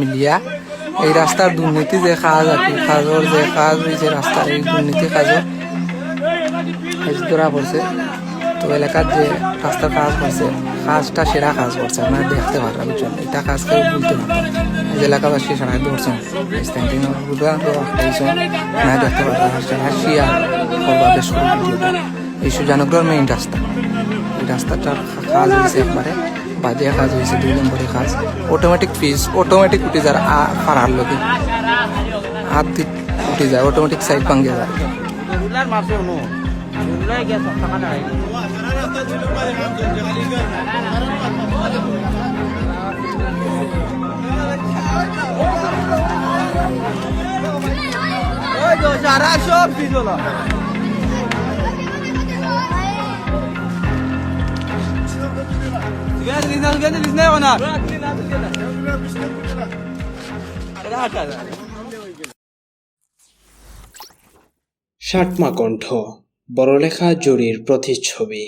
মিলিয়া এই রাস্তার দুর্নীতি যে কাজ আর কি কাজর যে কাজ হয়েছে রাস্তার এই দুর্নীতি কাজর কাজ ধরা পড়ছে। তো এলাকার যে রাস্তার কাজ করছে, কাজটা সেরা কাজ করছে, আপনারা দেখতে পারবেন বুঝছেন। এটা কাজ কেউ বলতে পারবেন এই এলাকাবাসী সারাই দৌড়ছেন স্ট্যান্ডিং তো না দেখতে পারবেন সারা শিয়া করবা বেশ এই সুজানগর মেইন রাস্তা। রাস্তাটার কাজ হয়েছে একবারে, বাজে কাজ হয়েছে, দুই নম্বরের কাজ। অটোমেটিক ফিজ অটোমেটিক উঠে যায় পাড়ার লোকে। হাত দিয়ে উঠে যায় অটোমেটিক সাইড ভাঙ্গে যায়। রেগুলার মারছে অনু গিয়ে সব টাকা দাঁড়াই সারা সব ষাটমা কণ্ঠ বড়লেখা জুরির প্রতিচ্ছবি।